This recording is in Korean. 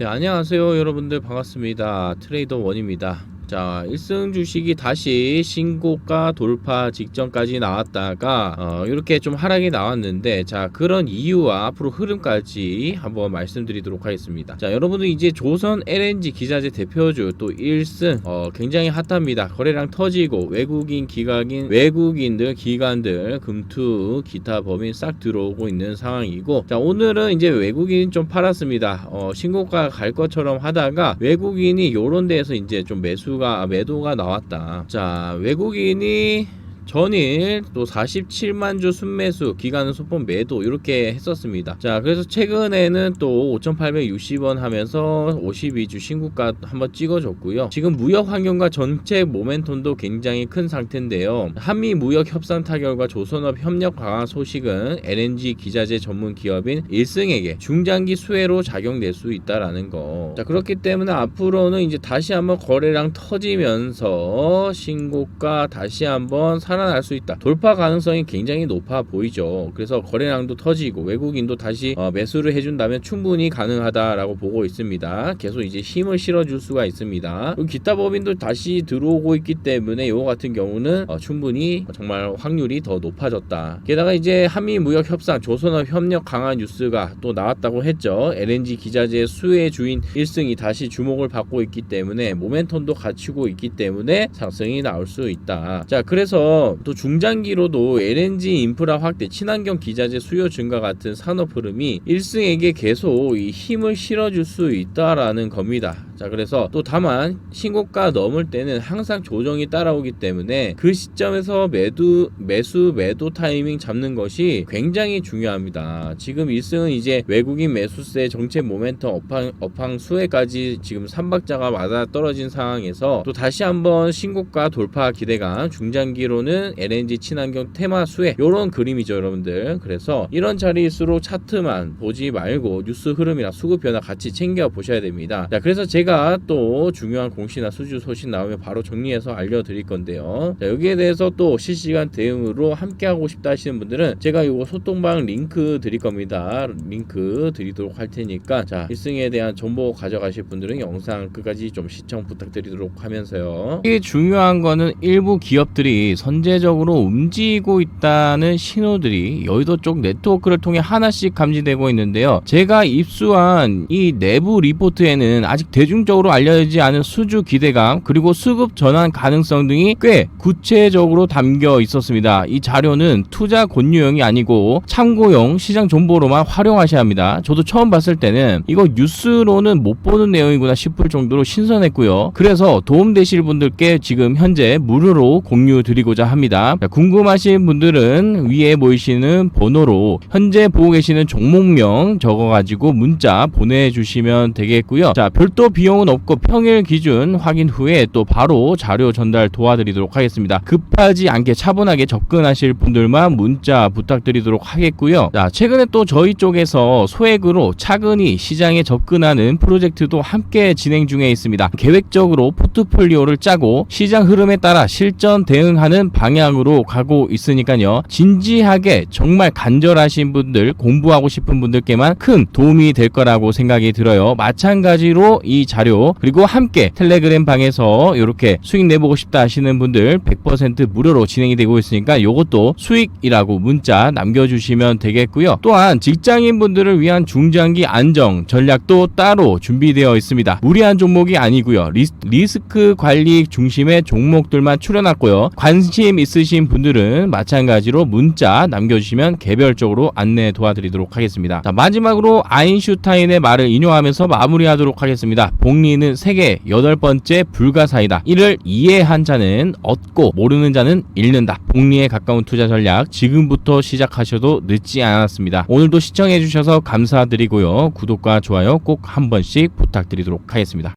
네, 안녕하세요. 여러분들 반갑습니다. 트레이더 원입니다. 자, 1승 주식이 다시 신고가 돌파 직전까지 나왔다가 어, 이렇게 좀 하락이 나왔는데 자, 그런 이유와 앞으로 흐름까지 한번 말씀드리도록 하겠습니다. 자, 여러분들 이제 조선 LNG 기자재 대표주 또 1승 어, 굉장히 핫합니다. 거래량 터지고 외국인 기관인 외국인들 기관들 금투 기타 범인 싹 들어오고 있는 상황이고 자, 오늘은 이제 외국인 좀 팔았습니다. 어, 신고가 갈 것처럼 하다가 외국인이 요런 데에서 이제 좀 매수 가 아, 매도가 나왔다. 자, 외국인이 전일 또 47만 주 순매수 기간은 소폭 매도 이렇게 했었습니다. 자 그래서 최근에는 또 5,860원 하면서 52주 신고가 한번 찍어줬고요. 지금 무역 환경과 전체 모멘텀도 굉장히 큰 상태인데요. 한미 무역 협상 타결과 조선업 협력 강화 소식은 LNG 기자재 전문 기업인 일승에게 중장기 수혜로 작용될 수 있다라는 거. 자 그렇기 때문에 앞으로는 이제 다시 한번 거래량 터지면서 신고가 다시 한번 살아 날 수 있다. 돌파 가능성이 굉장히 높아 보이죠. 그래서 거래량도 터지고 외국인도 다시 어, 매수를 해준다면 충분히 가능하다라고 보고 있습니다. 계속 이제 힘을 실어줄 수가 있습니다. 기타 법인도 다시 들어오고 있기 때문에 이거 같은 경우는 어, 충분히 정말 확률이 더 높아졌다. 게다가 이제 한미 무역 협상 조선업 협력 강화 뉴스가 또 나왔다고 했죠. LNG 기자재 수혜 주인 1승이 다시 주목을 받고 있기 때문에 모멘텀도 갖추고 있기 때문에 상승이 나올 수 있다. 자, 그래서 또 중장기로도 LNG 인프라 확대, 친환경 기자재 수요 증가 같은 산업 흐름이 1승에게 계속 이 힘을 실어줄 수 있다라는 겁니다. 자, 그래서 또 다만 신고가 넘을 때는 항상 조정이 따라오기 때문에 그 시점에서 매도 매수 매도 타이밍 잡는 것이 굉장히 중요합니다. 지금 1승은 이제 외국인 매수세 정책 모멘텀 업황 업황 수혜까지 지금 삼박자가 맞아 떨어진 상황에서 또 다시 한번 신고가 돌파 기대감 중장기로는 LNG 친환경 테마 수혜 요런 그림이죠 여러분들 그래서 이런 자리일수록 차트만 보지 말고 뉴스 흐름이나 수급 변화 같이 챙겨 보셔야 됩니다 자 그래서 제가 또 중요한 공시나 수주 소식 나오면 바로 정리해서 알려드릴 건데요. 자 여기에 대해서 또 실시간 대응으로 함께 하고 싶다 하시는 분들은 제가 이거 소통방 링크 드릴 겁니다. 링크 드리도록 할 테니까. 자 1승에 대한 정보 가져가실 분들은 영상 끝까지 좀 시청 부탁드리도록 하면서요. 이게 중요한 거는 일부 기업들이 선제적으로 움직이고 있다는 신호들이 여의도 쪽 네트워크를 통해 하나씩 감지되고 있는데요. 제가 입수한 이 내부 리포트에는 아직 대중 적으로 알려지지 않은 수주 기대감 그리고 수급 전환 가능성 등이 꽤 구체적으로 담겨 있었습니다. 이 자료는 투자 권유용이 아니고 참고용 시장 정보로만 활용하셔야 합니다. 저도 처음 봤을 때는 이거 뉴스로는 못 보는 내용이구나 싶을 정도로 신선했고요. 그래서 도움되실 분들께 지금 현재 무료로 공유 드리고자 합니다. 자, 궁금하신 분들은 위에 보이시는 번호로 현재 보고 계시는 종목명 적어가지고 문자 보내주시면 되겠고요. 자, 별도 비용 은 없고 평일 기준 확인 후에 또 바로 자료 전달 도와드리도록 하겠습니다. 급하지 않게 차분하게 접근하실 분들만 문자 부탁드리도록 하겠고요. 자, 최근에 또 저희 쪽에서 소액으로 차근히 시장에 접근하는 프로젝트도 함께 진행 중에 있습니다. 계획적으로 포트폴리오를 짜고 시장 흐름에 따라 실전 대응하는 방향으로 가고 있으니까요. 진지하게 정말 간절하신 분들, 공부하고 싶은 분들께만 큰 도움이 될 거라고 생각이 들어요. 마찬가지로 이 자료 그리고 함께 텔레그램 방에서 이렇게 수익 내보고 싶다 하시는 분들 100% 무료로 진행이 되고 있으니까 이것도 수익이라고 문자 남겨주시면 되겠고요. 또한 직장인 분들을 위한 중장기 안정 전략도 따로 준비되어 있습니다. 무리한 종목이 아니고요. 리스, 리스크 관리 중심의 종목들만 출연했고요. 관심 있으신 분들은 마찬가지로 문자 남겨주시면 개별적으로 안내 도와드리도록 하겠습니다. 자, 마지막으로 아인슈타인의 말을 인용하면서 마무리하도록 하겠습니다. 복리는 세계 여덟 번째 불가사이다. 이를 이해한 자는 얻고 모르는 자는 잃는다. 복리에 가까운 투자 전략 지금부터 시작하셔도 늦지 않았습니다. 오늘도 시청해주셔서 감사드리고요. 구독과 좋아요 꼭 한 번씩 부탁드리도록 하겠습니다.